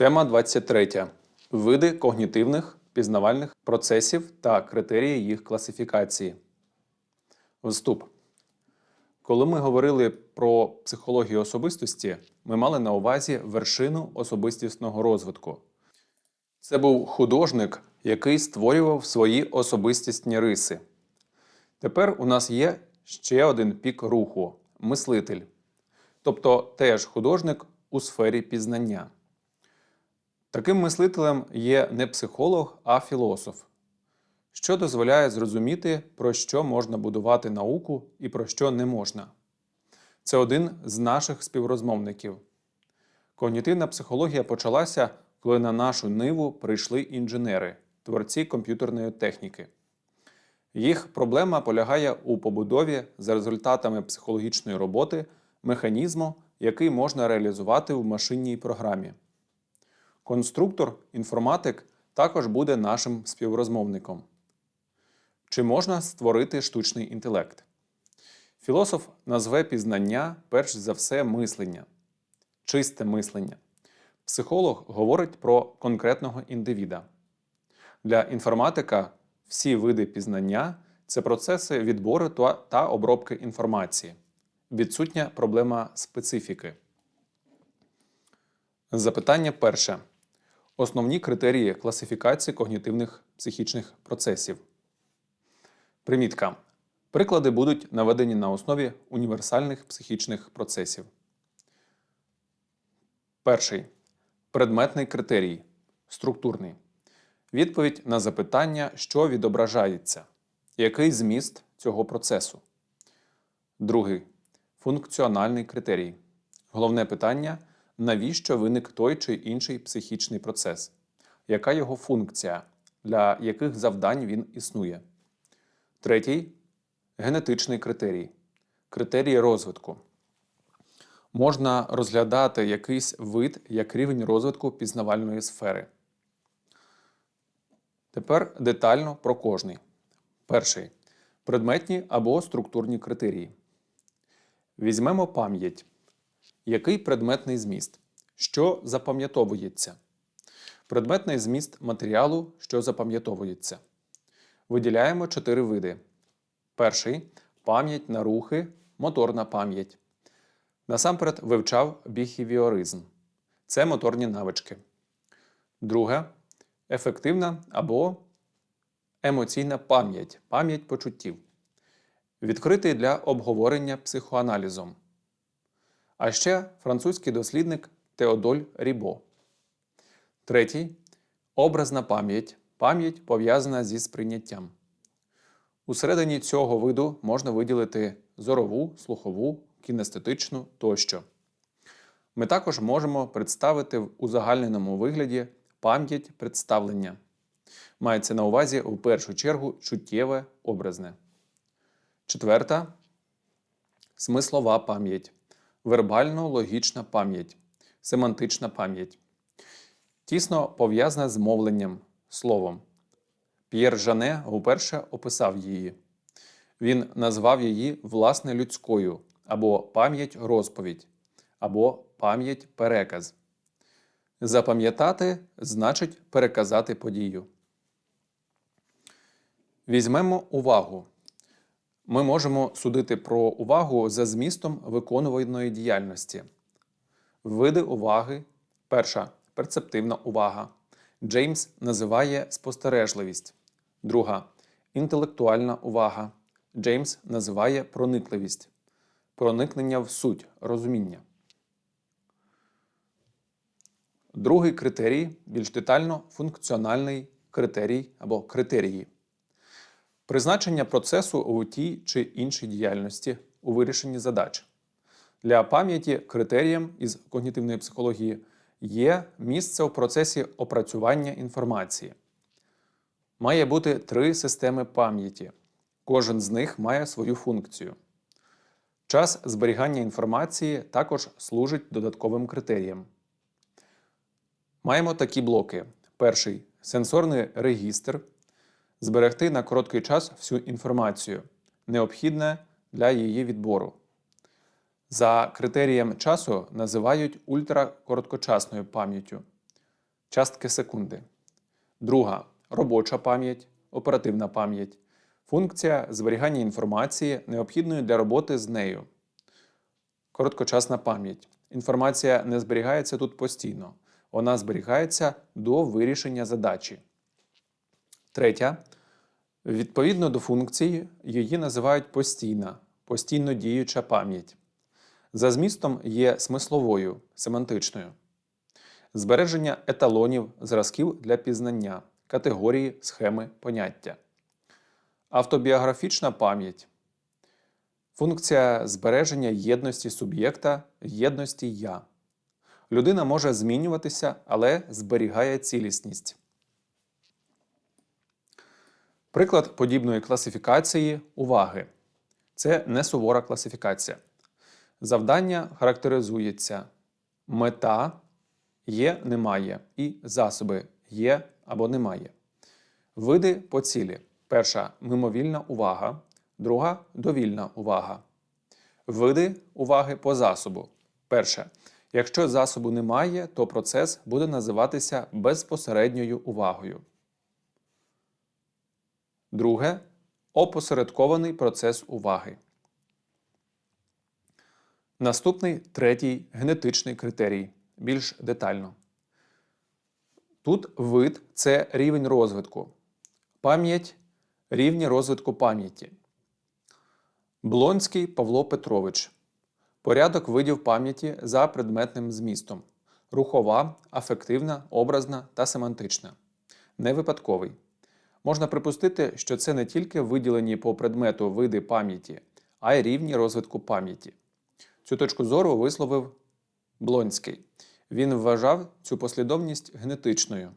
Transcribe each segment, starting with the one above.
Тема 23. Види когнітивних пізнавальних процесів та критерії їх класифікації. Вступ. Коли ми говорили про психологію особистості, ми мали на увазі вершину особистісного розвитку. Це був художник, який створював свої особистісні риси. Тепер у нас є ще один пік руху мислитель, тобто теж художник у сфері пізнання. Таким мислителем є не психолог, а філософ, що дозволяє зрозуміти, про що можна будувати науку і про що не можна. Це один з наших співрозмовників. Когнітивна психологія почалася, коли на нашу ниву прийшли інженери, творці комп'ютерної техніки. Їх проблема полягає у побудові за результатами психологічної роботи механізму, який можна реалізувати в машинній програмі. Конструктор, інформатик також буде нашим співрозмовником. Чи можна створити штучний інтелект? Філософ назве пізнання перш за все мислення, чисте мислення. Психолог говорить про конкретного індивіда. Для інформатика всі види пізнання це процеси відбору та- обробки інформації, відсутня проблема специфіки. Запитання перше. Основні критерії класифікації когнітивних психічних процесів. Примітка. Приклади будуть наведені на основі універсальних психічних процесів. Перший. Предметний критерій. Структурний. Відповідь на запитання, що відображається. Який зміст цього процесу? Другий. Функціональний критерій. Головне питання навіщо виник той чи інший психічний процес, яка його функція, для яких завдань він існує. Третій генетичний критерій, критерії розвитку. Можна розглядати якийсь вид як рівень розвитку пізнавальної сфери. Тепер детально про кожний. Перший предметні або структурні критерії. Візьмемо пам'ять. Який предметний зміст? Що запам'ятовується? Предметний зміст матеріалу, що запам'ятовується. Виділяємо чотири види. Перший пам'ять на рухи, моторна пам'ять. Насамперед вивчав біхівіоризм. Це моторні навички. Друге ефективна або емоційна пам'ять, пам'ять почуттів. Відкритий для обговорення психоаналізом а ще французький дослідник Теодоль Рібо. Третій образна пам'ять, пам'ять пов'язана зі сприйняттям. Усередині цього виду можна виділити зорову, слухову, кінестетичну тощо. Ми також можемо представити в узагальненому вигляді пам'ять представлення. Мається на увазі в першу чергу чуттєве образне. Четверта смислова пам'ять вербально-логічна пам'ять, семантична пам'ять. Тісно пов'язана з мовленням, словом. П'єр Жане вперше описав її. Він назвав її власне людською або пам'ять розповідь, або пам'ять переказ. Запам'ятати значить переказати подію. Візьмемо увагу ми можемо судити про увагу за змістом виконуваної діяльності. Види уваги. Перша перцептивна увага. Джеймс називає спостережливість. Друга інтелектуальна увага. Джеймс називає проникливість. Проникнення в суть розуміння. Другий критерій більш детально функціональний критерій або критерії. Призначення процесу у тій чи іншій діяльності у вирішенні задач. Для пам'яті критерієм із когнітивної психології є місце в процесі опрацювання інформації. Має бути три системи пам'яті. Кожен з них має свою функцію. Час зберігання інформації також служить додатковим критерієм. Маємо такі блоки: перший сенсорний регістр зберегти на короткий час всю інформацію, необхідне для її відбору. За критерієм часу називають ультракороткочасною пам'яттю. частки секунди. Друга робоча пам'ять, оперативна пам'ять. Функція зберігання інформації, необхідної для роботи з нею. Короткочасна пам'ять. Інформація не зберігається тут постійно. Вона зберігається до вирішення задачі. Третя. Відповідно до функції, її називають постійна, постійно діюча пам'ять. За змістом є смисловою, семантичною. Збереження еталонів, зразків для пізнання, категорії, схеми, поняття. Автобіографічна пам'ять. Функція збереження єдності суб'єкта, єдності я. Людина може змінюватися, але зберігає цілісність. Приклад подібної класифікації уваги. Це не сувора класифікація. Завдання характеризується мета є, немає і засоби є або немає. Види по цілі. Перша мимовільна увага, друга довільна увага. Види уваги по засобу. Перше. Якщо засобу немає, то процес буде називатися безпосередньою увагою. Друге опосередкований процес уваги. Наступний третій генетичний критерій. Більш детально. Тут вид це рівень розвитку. Пам'ять рівні розвитку пам'яті. Блонський Павло Петрович. Порядок видів пам'яті за предметним змістом. Рухова, афективна, образна та семантична. Невипадковий. Можна припустити, що це не тільки виділені по предмету види пам'яті, а й рівні розвитку пам'яті. Цю точку зору висловив Блонський. Він вважав цю послідовність генетичною.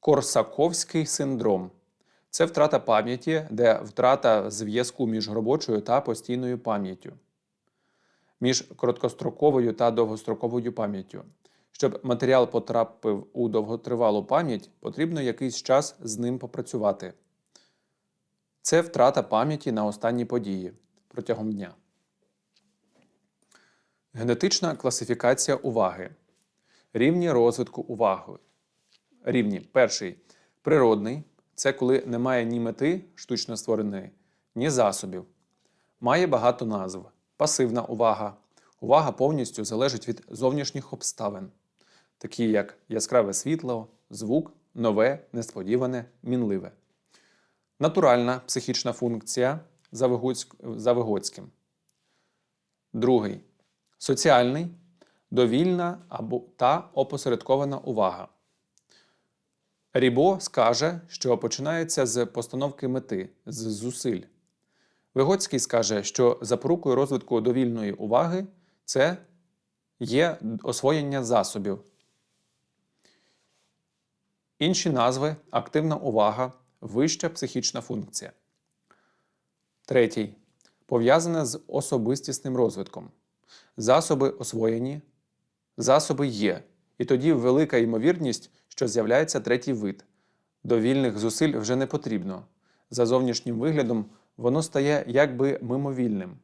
Корсаковський синдром це втрата пам'яті, де втрата зв'язку між робочою та постійною пам'яттю, між короткостроковою та довгостроковою пам'яттю. Щоб матеріал потрапив у довготривалу пам'ять, потрібно якийсь час з ним попрацювати. Це втрата пам'яті на останні події протягом дня. Генетична класифікація уваги. Рівні розвитку уваги. Рівні. Перший природний це коли немає ні мети штучно створеної, ні засобів. Має багато назв. Пасивна увага. Увага повністю залежить від зовнішніх обставин, такі як яскраве світло, звук, нове, несподіване, мінливе. Натуральна психічна функція за Вигоцьким. Другий соціальний, довільна або та опосередкована увага. Рібо скаже, що починається з постановки мети, з зусиль. Вигоцький скаже, що запорукою розвитку довільної уваги це є освоєння засобів. Інші назви активна увага, вища психічна функція. Третій. Пов'язане з особистісним розвитком. Засоби освоєні, засоби є. І тоді велика ймовірність, що з'являється третій вид. Довільних зусиль вже не потрібно. За зовнішнім виглядом воно стає якби мимовільним.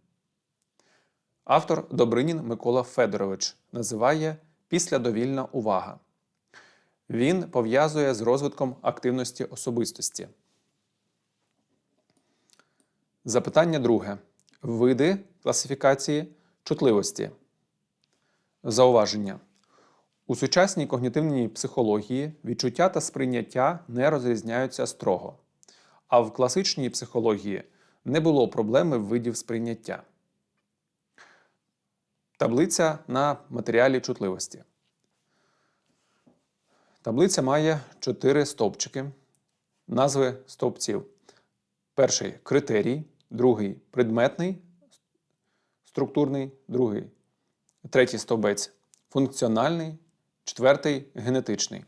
Автор Добринін Микола Федорович називає післядовільна увага. Він пов'язує з розвитком активності особистості. Запитання друге. Види класифікації чутливості. Зауваження. У сучасній когнітивній психології відчуття та сприйняття не розрізняються строго. А в класичній психології не було проблеми видів сприйняття. Таблиця на матеріалі чутливості. Таблиця має чотири стовпчики, назви стовпців. Перший критерій, другий предметний, структурний, другий, третій стовбець функціональний, четвертий генетичний.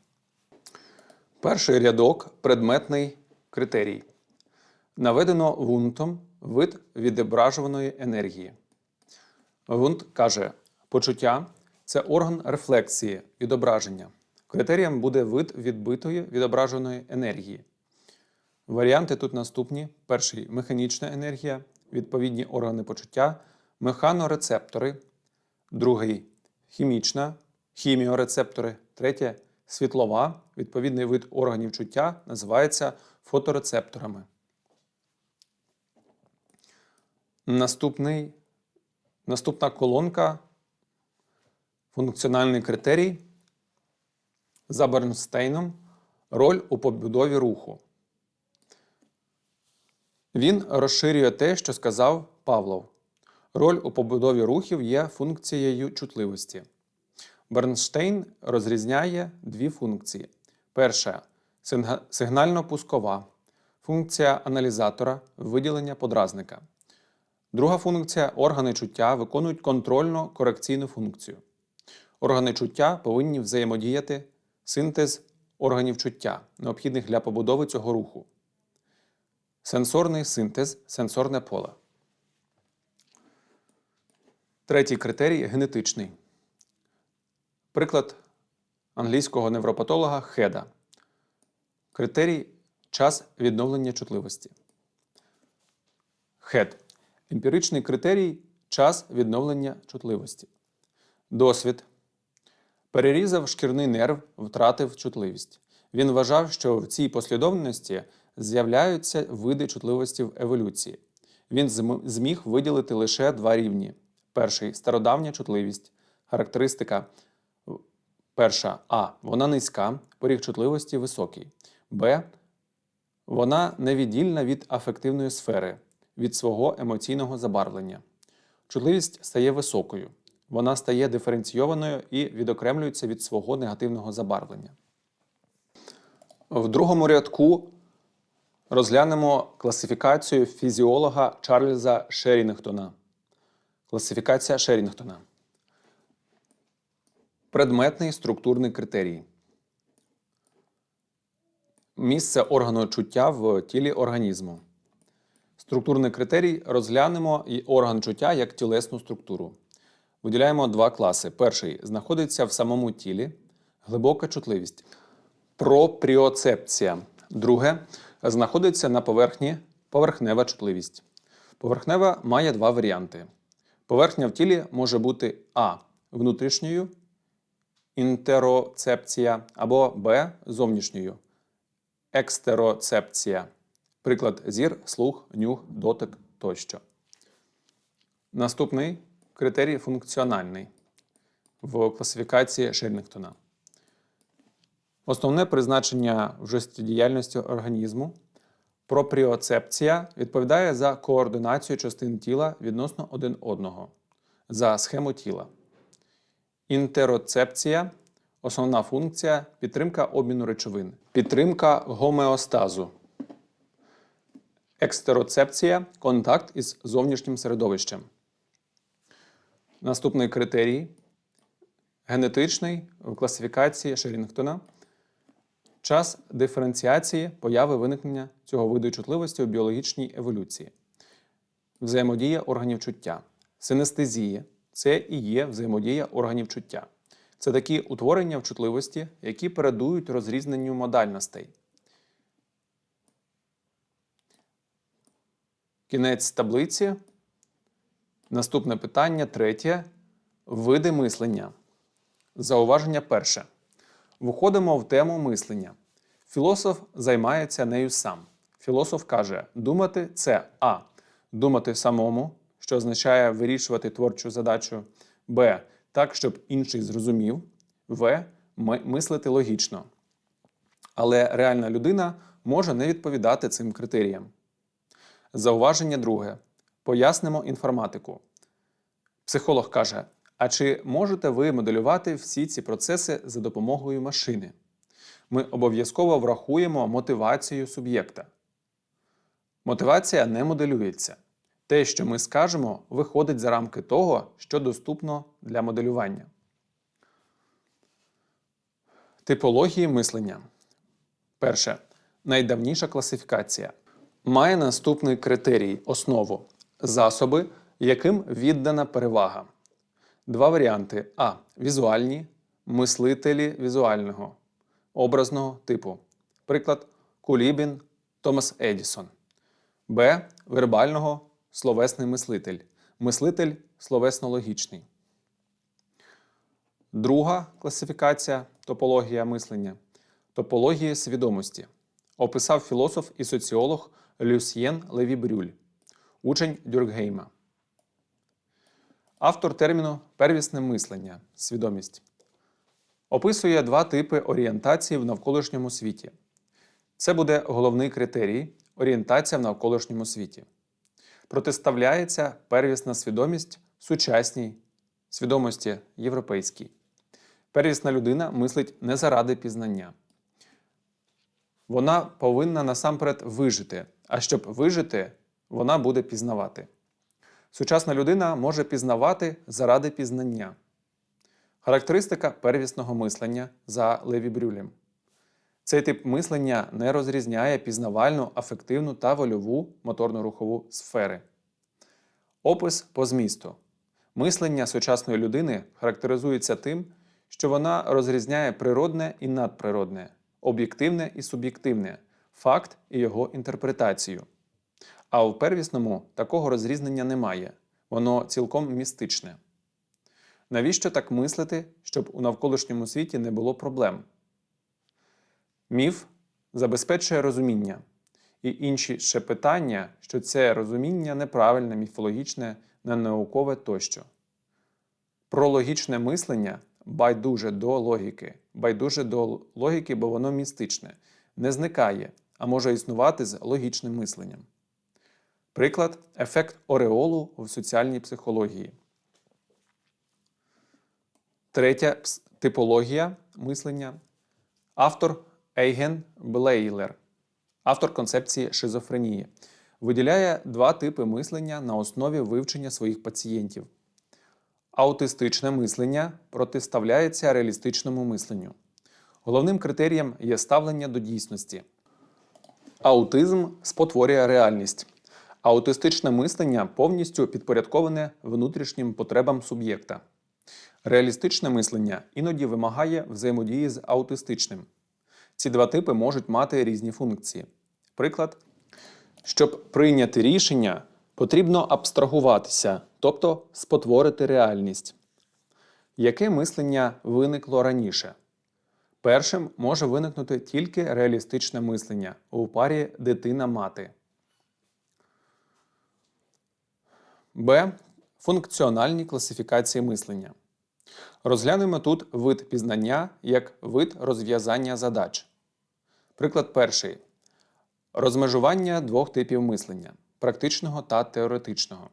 Перший рядок предметний критерій. Наведено вунтом вид відображуваної енергії. Вунт каже, почуття це орган рефлексії, відображення. Критерієм буде вид відбитої відображеної енергії. Варіанти тут наступні: перший механічна енергія, відповідні органи почуття, механорецептори, другий хімічна хіміорецептори. Третє світлова. Відповідний вид органів чуття називається фоторецепторами. Наступний, наступна колонка функціональний критерій за Бернстейном роль у побудові руху. Він розширює те, що сказав Павлов. Роль у побудові рухів є функцією чутливості. Бернштейн розрізняє дві функції. Перша сигнально-пускова функція аналізатора виділення подразника. Друга функція органи чуття виконують контрольно-корекційну функцію. Органи чуття повинні взаємодіяти синтез органів чуття, необхідних для побудови цього руху. Сенсорний синтез, сенсорне поле. Третій критерій генетичний. Приклад англійського невропатолога Хеда. Критерій час відновлення чутливості. Хед. Емпіричний критерій час відновлення чутливості. Досвід. Перерізав шкірний нерв, втратив чутливість. Він вважав, що в цій послідовності з'являються види чутливості в еволюції. Він зміг виділити лише два рівні. Перший стародавня чутливість. Характеристика перша А. Вона низька, поріг чутливості високий. Б. Вона невіддільна від афективної сфери, від свого емоційного забарвлення. Чутливість стає високою. Вона стає диференційованою і відокремлюється від свого негативного забарвлення. В другому рядку розглянемо класифікацію фізіолога Чарльза Шерінгтона. Класифікація Шерінгтона. Предметний структурний критерій. Місце органу чуття в тілі організму. Структурний критерій розглянемо і орган чуття як тілесну структуру. Виділяємо два класи. Перший знаходиться в самому тілі, глибока чутливість. Пропріоцепція. Друге знаходиться на поверхні поверхнева чутливість. Поверхнева має два варіанти. Поверхня в тілі може бути А. Внутрішньою інтероцепція або Б. Зовнішньою екстероцепція. Приклад зір, слух, нюх, дотик тощо. Наступний критерій функціональний в класифікації Шерінгтона. Основне призначення в життєдіяльності організму. Пропріоцепція відповідає за координацію частин тіла відносно один одного, за схему тіла. Інтероцепція основна функція підтримка обміну речовин, підтримка гомеостазу. Екстероцепція контакт із зовнішнім середовищем. Наступний критерій генетичний в класифікації Шерінгтона. Час диференціації появи виникнення цього виду чутливості у біологічній еволюції. Взаємодія органів чуття. Синестезія це і є взаємодія органів чуття. Це такі утворення в чутливості, які передують розрізненню модальностей. Кінець таблиці. Наступне питання, третє. Види мислення. Зауваження перше. Виходимо в тему мислення. Філософ займається нею сам. Філософ каже: думати це А. Думати самому, що означає вирішувати творчу задачу, Б. Так, щоб інший зрозумів, В. Мислити логічно. Але реальна людина може не відповідати цим критеріям. Зауваження друге. Пояснимо інформатику. Психолог каже: а чи можете ви моделювати всі ці процеси за допомогою машини? Ми обов'язково врахуємо мотивацію суб'єкта. Мотивація не моделюється. Те, що ми скажемо, виходить за рамки того, що доступно для моделювання. Типології мислення. Перше. Найдавніша класифікація. Має наступний критерій основу засоби, яким віддана перевага. Два варіанти: А. Візуальні, мислителі візуального, образного типу. Приклад Кулібін Томас Едісон. Б. Вербального словесний мислитель. Мислитель словесно-логічний. Друга класифікація топологія мислення топології свідомості. Описав філософ і соціолог Люсьєн Леві Брюль, учень Дюркгейма. Автор терміну первісне мислення свідомість описує два типи орієнтації в навколишньому світі. Це буде головний критерій орієнтація в навколишньому світі. Протиставляється первісна свідомість сучасній свідомості європейській. Первісна людина мислить не заради пізнання. Вона повинна насамперед вижити, а щоб вижити, вона буде пізнавати. Сучасна людина може пізнавати заради пізнання. Характеристика первісного мислення за Леві Брюлем. Цей тип мислення не розрізняє пізнавальну, афективну та вольову моторно-рухову сфери. Опис по змісту. Мислення сучасної людини характеризується тим, що вона розрізняє природне і надприродне, об'єктивне і суб'єктивне, факт і його інтерпретацію. А у первісному такого розрізнення немає, воно цілком містичне. Навіщо так мислити, щоб у навколишньому світі не було проблем? Міф забезпечує розуміння і інші ще питання, що це розуміння неправильне, міфологічне, ненаукове тощо. Про логічне мислення байдуже до логіки, байдуже до логіки, бо воно містичне, не зникає, а може існувати з логічним мисленням. Приклад ефект ореолу в соціальній психології. Третя типологія мислення. Автор Ейген Блейлер, автор концепції шизофренії, виділяє два типи мислення на основі вивчення своїх пацієнтів. Аутистичне мислення протиставляється реалістичному мисленню. Головним критерієм є ставлення до дійсності. Аутизм спотворює реальність. Аутистичне мислення повністю підпорядковане внутрішнім потребам суб'єкта. Реалістичне мислення іноді вимагає взаємодії з аутистичним. Ці два типи можуть мати різні функції. Приклад, щоб прийняти рішення, потрібно абстрагуватися, тобто спотворити реальність. Яке мислення виникло раніше? Першим може виникнути тільки реалістичне мислення у парі дитина-мати. Б. Функціональні класифікації мислення. Розглянемо тут вид пізнання як вид розв'язання задач. Приклад перший. Розмежування двох типів мислення практичного та теоретичного.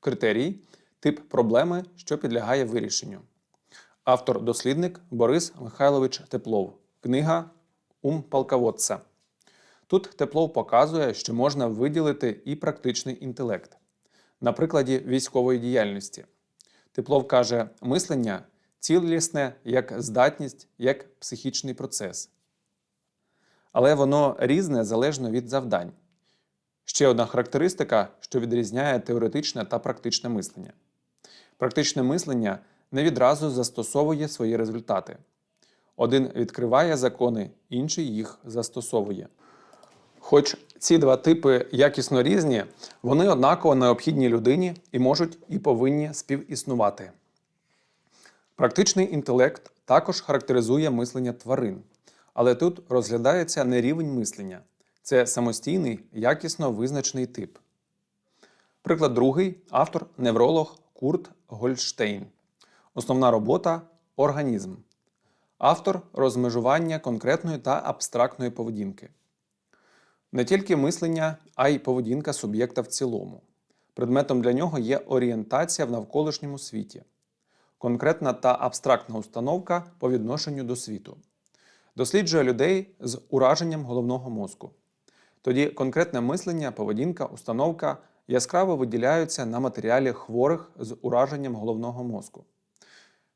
Критерій тип проблеми, що підлягає вирішенню. Автор-дослідник Борис Михайлович Теплов. Книга Ум полководця. Тут Теплов показує, що можна виділити і практичний інтелект. На прикладі військової діяльності. Теплов каже, мислення цілісне як здатність, як психічний процес. Але воно різне залежно від завдань. Ще одна характеристика, що відрізняє теоретичне та практичне мислення. Практичне мислення не відразу застосовує свої результати. Один відкриває закони, інший їх застосовує. Хоч ці два типи якісно різні, вони однаково необхідні людині і можуть і повинні співіснувати. Практичний інтелект також характеризує мислення тварин, але тут розглядається не рівень мислення це самостійний, якісно визначений тип. Приклад другий автор невролог Курт Гольштейн. Основна робота організм. Автор розмежування конкретної та абстрактної поведінки. Не тільки мислення, а й поведінка суб'єкта в цілому. Предметом для нього є орієнтація в навколишньому світі, конкретна та абстрактна установка по відношенню до світу. Досліджує людей з ураженням головного мозку. Тоді конкретне мислення, поведінка, установка яскраво виділяються на матеріалі хворих з ураженням головного мозку.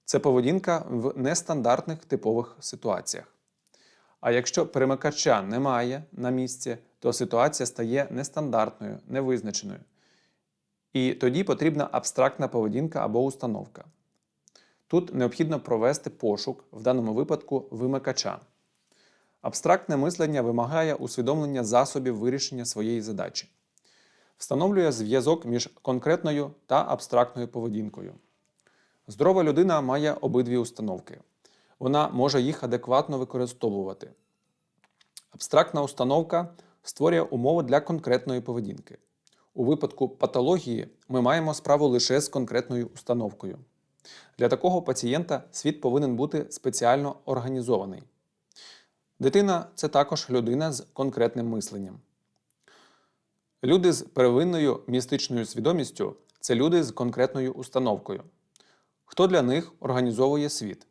Це поведінка в нестандартних типових ситуаціях. А якщо перемикача немає на місці, то ситуація стає нестандартною, невизначеною. І тоді потрібна абстрактна поведінка або установка. Тут необхідно провести пошук, в даному випадку вимикача. Абстрактне мислення вимагає усвідомлення засобів вирішення своєї задачі, встановлює зв'язок між конкретною та абстрактною поведінкою. Здорова людина має обидві установки. Вона може їх адекватно використовувати. Абстрактна установка створює умови для конкретної поведінки. У випадку патології ми маємо справу лише з конкретною установкою. Для такого пацієнта світ повинен бути спеціально організований. Дитина це також людина з конкретним мисленням. Люди з первинною містичною свідомістю це люди з конкретною установкою. Хто для них організовує світ?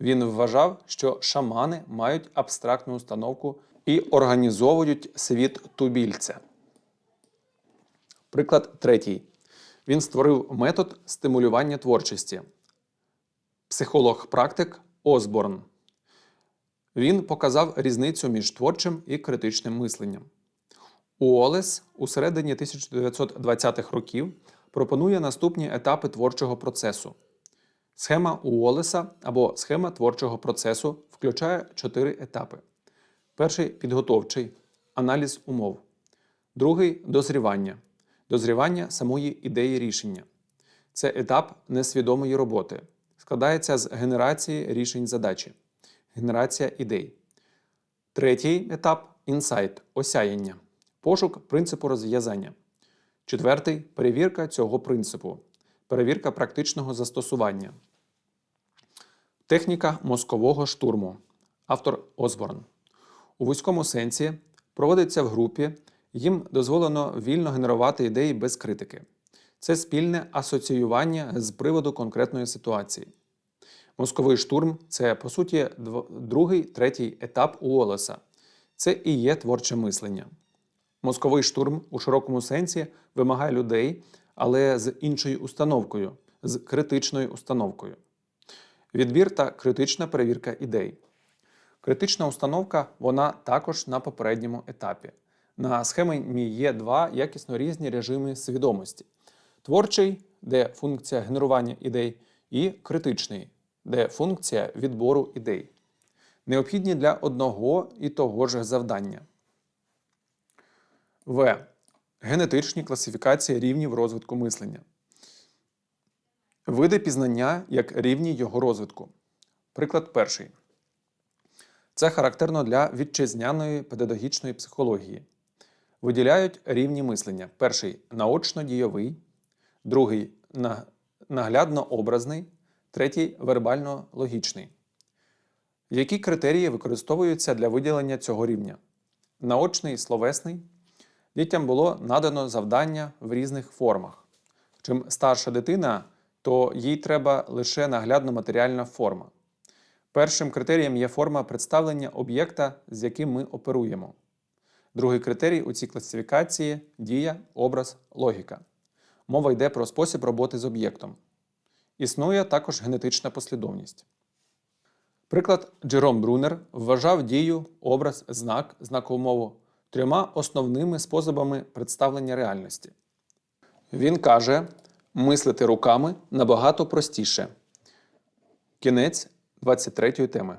Він вважав, що шамани мають абстрактну установку і організовують світ тубільця. Приклад третій. Він створив метод стимулювання творчості. Психолог-практик Осборн. Він показав різницю між творчим і критичним мисленням. Уоллес у середині 1920-х років пропонує наступні етапи творчого процесу. Схема Уоллеса або схема творчого процесу включає чотири етапи: перший підготовчий аналіз умов, другий дозрівання, дозрівання самої ідеї рішення. Це етап несвідомої роботи, складається з генерації рішень задачі, генерація ідей. Третій етап інсайт осяяння, пошук принципу розв'язання. Четвертий перевірка цього принципу, перевірка практичного застосування. Техніка мозкового штурму. Автор Осборн. У вузькому сенсі проводиться в групі, їм дозволено вільно генерувати ідеї без критики. Це спільне асоціювання з приводу конкретної ситуації. Мозковий штурм це, по суті, другий, третій етап Уоллеса. Це і є творче мислення. Мозковий штурм у широкому сенсі вимагає людей, але з іншою установкою, з критичною установкою. Відбір та критична перевірка ідей. Критична установка вона також на попередньому етапі. На схемі є два якісно різні режими свідомості: творчий, де функція генерування ідей, і критичний, де функція відбору ідей. Необхідні для одного і того ж завдання. В. Генетичні класифікації рівнів розвитку мислення. Види пізнання як рівні його розвитку. Приклад перший. Це характерно для вітчизняної педагогічної психології. Виділяють рівні мислення. Перший наочно-дійовий, другий наглядно-образний, третій вербально-логічний. Які критерії використовуються для виділення цього рівня? Наочний словесний. Дітям було надано завдання в різних формах. Чим старша дитина, то їй треба лише наглядно матеріальна форма. Першим критерієм є форма представлення об'єкта, з яким ми оперуємо. Другий критерій у цій класифікації дія, образ, логіка. Мова йде про спосіб роботи з об'єктом. Існує також генетична послідовність. Приклад Джером Брунер вважав дію, образ, знак, знакову мову трьома основними способами представлення реальності. Він каже: мислити руками набагато простіше. Кінець 23 теми.